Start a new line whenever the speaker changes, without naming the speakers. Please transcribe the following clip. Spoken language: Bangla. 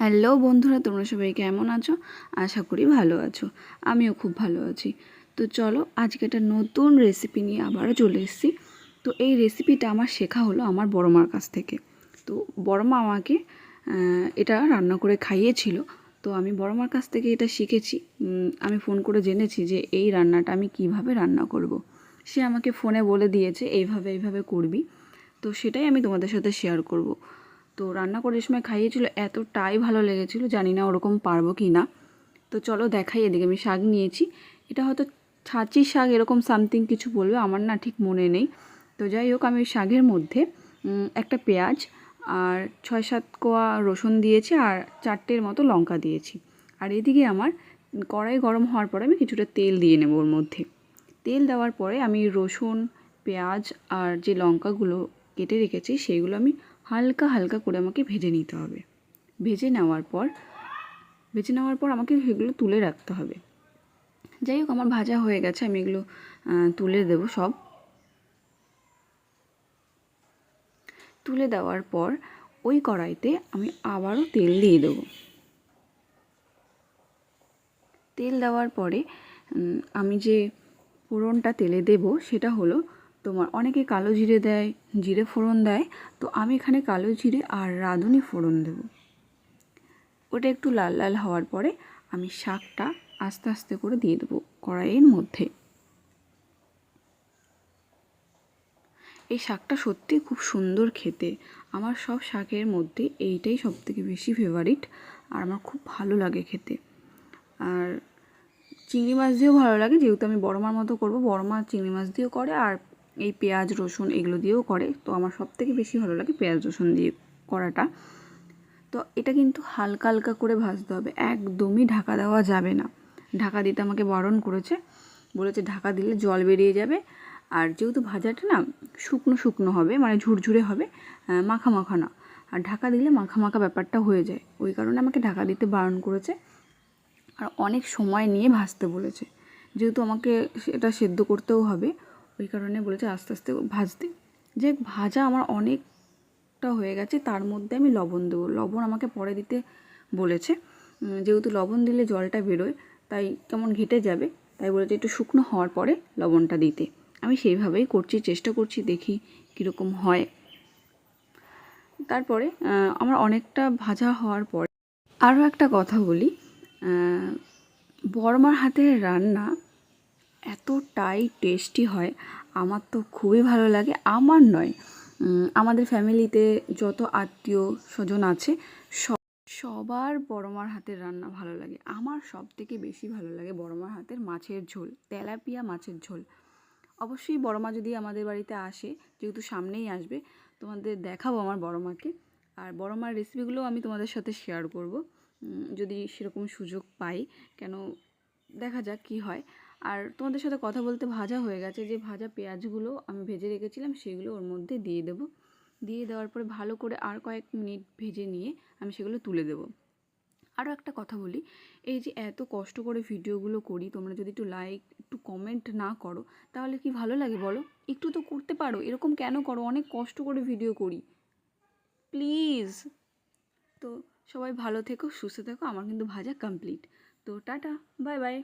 হ্যালো বন্ধুরা, তোমরা সবাই কেমন আছো? আশা করি ভালো আছো। আমিও খুব ভালো আছি। তো চলো, আজকে একটা নতুন রেসিপি নিয়ে আবারও চলে এসেছি। তো এই রেসিপিটা আমার শেখা হলো আমার বড় মার কাছ থেকে। তো বড় মা আমাকে এটা রান্না করে খাইয়েছিল। তো আমি বড় মার কাছ থেকে এটা শিখেছি। আমি ফোন করে জেনেছি যে এই রান্নাটা আমি কীভাবে রান্না করব। সে আমাকে ফোনে বলে দিয়েছে, এইভাবে এইভাবে করবি। তো সেটাই আমি তোমাদের সাথে শেয়ার করব। তো রান্না করার সময় খাইয়েছিল, এতটাই ভালো লেগেছিল, জানি না ওরকম পারব কি না। তো চলো দেখাই, এদিকে আমি শাক নিয়েছি। এটা হয়তো ছাঁচি শাক, এরকম সামথিং কিছু বলবে, আমার না ঠিক মনে নেই। তো যাই হোক, আমি শাকের মধ্যে একটা পেঁয়াজ আর ছয় সাত কোয়া রসুন দিয়েছি আর চারটের মতো লঙ্কা দিয়েছি। আর এদিকে আমার কড়াই গরম হওয়ার পরে আমি কিছুটা তেল দিয়ে নেব ওর মধ্যে। তেল দেওয়ার পরে আমি রসুন, পেঁয়াজ আর যে লঙ্কাগুলো কেটে রেখেছি সেইগুলো আমি হালকা হালকা করে আমাকে ভেজে নিতে হবে। ভেজে নেওয়ার পর, ভেজে নেওয়ার পর আমাকে সেগুলো তুলে রাখতে হবে। যাই হোক, আমার ভাজা হয়ে গেছে, আমি এগুলো তুলে দেব সব। তুলে দেওয়ার পর ওই কড়াইতে আমি আবারও তেল দিয়ে দেবো। তেল দেওয়ার পরে আমি যে ফোড়নটা তেলে দেব সেটা হলো তোমার অনেকে কালো জিরে দেয়, জিরে ফোড়ন দেয়। তো আমি এখানে কালো জিরে আর রাঁধুনি ফোড়ন দেব। ওটা একটু লাল লাল হওয়ার পরে আমি শাকটা আস্তে আস্তে করে দিয়ে দেবো কড়াইয়ের মধ্যে। এই শাকটা সত্যি খুব সুন্দর খেতে। আমার সব শাকের মধ্যে এইটাই সবথেকে বেশি ফেভারিট আর আমার খুব ভালো লাগে খেতে। আর চিংড়ি মাছ দিয়েও ভালো লাগে, যেহেতু আমি বড় মার মতো করব বড় মা চিংড়ি মাছ দিয়েও করে আর এই পেঁয়াজ, রসুন এগুলো দিয়েও করে। তো আমার সব থেকে বেশি ভালো লাগে পেঁয়াজ, রসুন দিয়ে করাটা। তো এটা কিন্তু হালকা হালকা করে ভাজতে হবে। একদমই ঢাকা দেওয়া যাবে না। ঢাকা দিতে আমাকে বারণ করেছে। বলেছে ঢাকা দিলে জল বেরিয়ে যাবে। আর যেহেতু ভাজাটা না শুকনো শুকনো হবে মানে ঝুরঝুরে হবে মাখা মাখা না। আর ঢাকা দিলে মাখা মাখা ব্যাপারটা হয়ে যায়। ওই কারণে আমাকে ঢাকা দিতে বারণ করেছে। আর অনেক সময় নিয়ে ভাজতে বলেছে। যেহেতু আমাকে এটা সেদ্ধ করতেও হবে। ওই কারণে বলেছে আস্তে আস্তে ভাজতে। যে ভাজা আমার অনেকটা হয়ে গেছে তার মধ্যে আমি লবণ দেবো। লবণ আমাকে পরে দিতে বলেছে। যেহেতু লবণ দিলে জলটা বেরোয় তাই কেমন ঘেটে যাবে তাই বলেছে একটু শুকনো হওয়ার পরে লবণটা দিতে। আমি সেইভাবেই করছি চেষ্টা করছি দেখি কীরকম হয়। তারপরে আমার অনেকটা ভাজা হওয়ার পরে আরও একটা কথা বলি। আহ, বড়মার হাতের রান্না এতটাই টেস্টি হয়, আমার তো খুবই ভালো লাগে। আমার নয় আমাদের ফ্যামিলিতে যত আত্মীয় স্বজন আছে, সব, সবার বড়মার হাতের রান্না ভালো লাগে। আমার সব থেকে বেশি ভালো লাগে বড়মার হাতের মাছের ঝোল, তেলাপিয়া মাছের ঝোল। অবশ্যই বড় মা যদি আমাদের বাড়িতে আসে, যেহেতু সামনেই আসবে, তোমাদের দেখাবো আমার বড়মাকে আর বড় মার রেসিপিগুলোও আমি তোমাদের সাথে শেয়ার করব। যদি সেরকম সুযোগ পাই, কেন, দেখা যাক কি হয়। আর তোমাদের সাথে কথা বলতে ভাজা হয়ে গেছে, যে ভাজা পেঁয়াজগুলো আমি ভেজে রেখেছিলাম সেগুলো ওর মধ্যে দিয়ে দেবো। দিয়ে দেওয়ার পরে ভালো করে আর কয়েক মিনিট ভেজে নিয়ে আমি সেগুলো তুলে দেবো। আরও একটা কথা বলি, এই যে এত কষ্ট করে ভিডিওগুলো করি, তোমরা যদি একটু লাইক একটু কমেন্ট না করো, তাহলে কি ভালো লাগে বলো? একটু তো করতে পারো, এরকম কেন করো? অনেক কষ্ট করে ভিডিও করি। প্লিজ তো সবাই ভালো থেকো, সুস্থ থেকো, আমার কিন্তু ভাজা কমপ্লিট তো টাটা বাই বাই